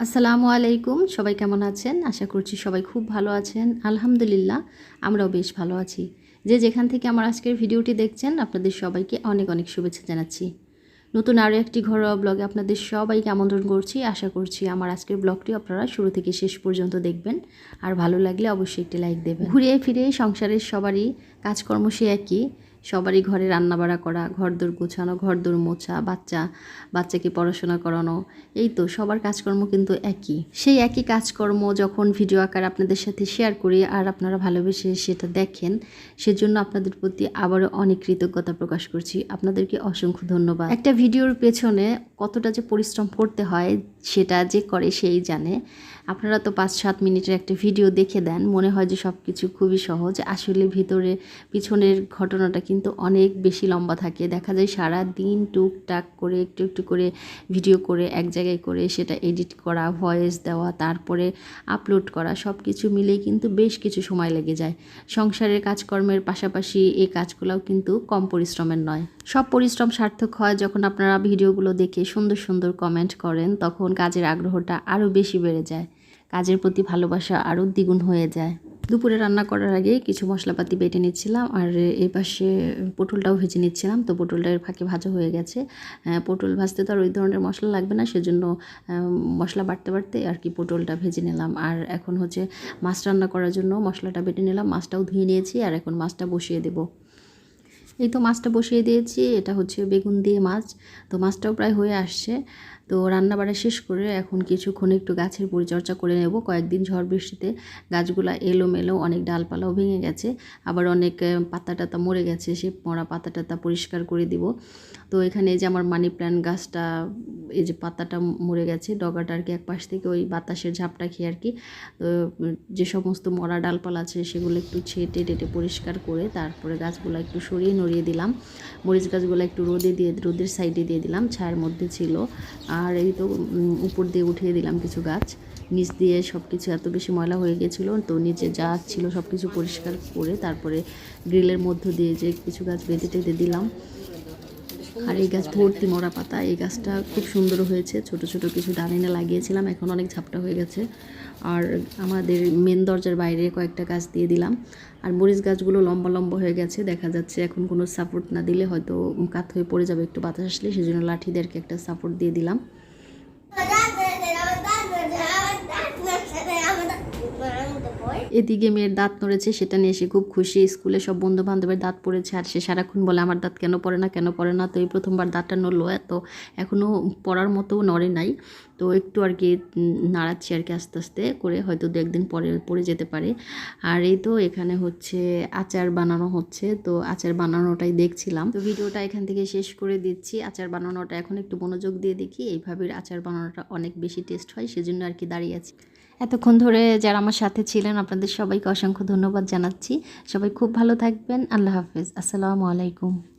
আসসালামু আলাইকুম, সবাই কেমন আছেন? আশা করছি সবাই খুব ভালো আছেন। আলহামদুলিল্লাহ, আমরাও বেশ ভালো আছি। যে যেখান থেকে আমার আজকের ভিডিওটি দেখছেন, আপনাদের সবাইকে অনেক অনেক শুভেচ্ছা জানাচ্ছি। নতুন আরও একটি ঘরোয়া ব্লগে আপনাদের সবাইকে আমন্ত্রণ করছি। আশা করছি আমার আজকের ব্লগটি আপনারা শুরু থেকে শেষ পর্যন্ত দেখবেন। আর ভালো লাগলে অবশ্যই একটি লাইক দেবেন। ঘুরে ফিরে সংসারের সবারই কাজকর্ম সে একই। সবারই ঘরে রান্নাবাড়া করা, ঘরদোর গোছানো, ঘরদোর মোছা, বাচ্চা, বাচ্চাকে পড়াশোনা করানো, এই তো সবার কাজকর্ম কিন্তু একই। সেই একই কাজকর্ম যখন ভিডিও আকার আপনাদের সাথে শেয়ার করি আর আপনারা ভালোবেসে সেটা দেখেন, সেজন্য আপনাদের প্রতি আবারও অনেক কৃতজ্ঞতা প্রকাশ করছি। আপনাদেরকে অসংখ্য ধন্যবাদ। একটা ভিডিওর পেছনে কতটা যে পরিশ্রম করতে হয়, সেটা যে করে সেই জানে। আপনারা তো পাঁচ, সাত মিনিটের একটা ভিডিও দেখে দেন, মনে হয় যে সব কিছু খুবই সহজ। আসলে ভিতরে, পিছনের ঘটনাটা কিন্তু অনেক বেশি লম্বা থাকে। দেখা যায় সারা দিন টুকটাক করে, একটু একটু করে ভিডিও করে, এক জায়গায় করে সেটা এডিট করা, ভয়েস দেওয়া, তারপরে আপলোড করা সব কিছু মিলেই কিন্তু বেশ কিছু সময় লেগে যায়। সংসারের কাজকর্মের পাশাপাশি এই কাজগুলোও কিন্তু কম পরিশ্রমের নয়। সব পরিশ্রম সার্থক হয় যখন আপনারা ভিডিওগুলো দেখে সুন্দর সুন্দর কমেন্ট করেন, তখন কাজের আগ্রহটা আরও বেশি বেড়ে যায়। কাজের প্রতি ভালোবাসা আরও দ্বিগুণ হয়ে যায়। দুপুরে রান্না করার আগে কিছু মশলাপাতি বেটে নিচ্ছিলাম, আর এই পাশে পটলটাও ভেজে নিচ্ছিলাম। তো পটলটার ফাঁকে ভাজা হয়ে গেছে। পটল ভাজতে তো আর ওই ধরনের মশলা লাগবে না, সেজন্য মশলা বাড়তে বাড়তে আর কি পটলটা ভেজে নিলাম। আর এখন হচ্ছে মাছ রান্না করার জন্য মশলাটা বেটে নিলাম, মাছটাও ধুয়ে নিয়েছি, আর এখন মাছটা বসিয়ে দেবো। এই তো মাছটা বসিয়ে দিয়েছি, এটা হচ্ছে বেগুন দিয়ে মাছ। তো মাছটাও প্রায় হয়ে আসছে। তো রান্নাবাড়া শেষ করে এখন কিছুক্ষণ একটু গাছের পরিচর্যা করে নেব। কয়েকদিন ঝড় বৃষ্টিতে গাছগুলা এলোমেলো, অনেক ডালপালাও ভেঙে গেছে। আবার অনেক পাতা টাতা মরে গেছে, সে মরা পাতা টাতা পরিষ্কার করে দিব। তো এখানে যে আমার মানি প্ল্যান্ট গাছটা এই যে পাতাটা মরে গেছে, ডগাটা আর কি এক পাশ থেকে ওই বাতাসের ঝাপটা খেয়ে আর কি, তো যে সমস্ত মরা ডালপালা আছে সেগুলো একটু ছেটে টেটে পরিষ্কার করে তারপরে গাছগুলো একটু সরিয়ে নড়িয়ে দিলাম। মরিচ গাছগুলো একটু রোদে দিয়ে, রোদের সাইডে দিয়ে দিলাম, ছায়ার মধ্যে ছিল। আর এই তো উপর দিয়ে উঠিয়ে দিলাম কিছু গাছ। নিচ দিয়ে সব কিছু এত বেশি ময়লা হয়ে গেছিল, তো নিচে যা ছিল সব কিছু পরিষ্কার করে তারপরে গ্রিলের মধ্য দিয়ে যে কিছু গাছ বেঁধে টেঁধে দিলাম। আর এই গাছ ভর্তি মরা পাতা, এই গাছটা খুব সুন্দর হয়েছে। ছোট ছোট কিছু ডাল না লাগিয়েছিলাম, এখন অনেক ঝাপটা হয়ে গেছে। আর আমাদের মেন দরজার বাইরে কয়েকটা গাছ দিয়ে দিলাম। আর মরিচ গাছগুলো লম্বা লম্বা হয়ে গেছে, দেখা যাচ্ছে এখন কোনো সাপোর্ট না দিলে হয়তো কাত হয়ে পড়ে যাবে একটু বাতাস আসলে, সেজন্য লাঠিদেরকে একটা সাপোর্ট দিয়ে দিলাম। এদিকে মেয়ের দাঁত নড়েছে, সেটা নিয়ে সে খুব খুশি। স্কুলে সব বন্ধু বান্ধবের দাঁত পড়েছে আর সে সারাক্ষণ বলে, আমার দাঁত কেন পড়ে না, কেন পড়ে না? তো এই প্রথমবার দাঁতটা নড়লো এত এখনও পড়ার মতো নড়ে নাই। তো একটু আর কি নাড়াচ্ছি আর কি আস্তে আস্তে করে, হয়তো দু একদিন পরে পড়ে যেতে পারে। আর এই তো এখানে হচ্ছে আচার বানানো হচ্ছে, তো আচার বানানোটাই দেখছিলাম। তো ভিডিওটা এখান থেকে শেষ করে দিচ্ছি। আচার বানানোটা এখন একটু মনোযোগ দিয়ে দেখি এইভাবে আচার বানানোটা অনেক বেশি টেস্ট হয়, সেজন্য আর কি দাঁড়িয়ে আছি। এতক্ষণ ধরে যারা আমার সাথে ছিলেন, আপনাদের সবাইকে অসংখ্য ধন্যবাদ জানাচ্ছি। সবাই খুব ভালো থাকবেন। আল্লাহ হাফিজ। আসসালামু আলাইকুম।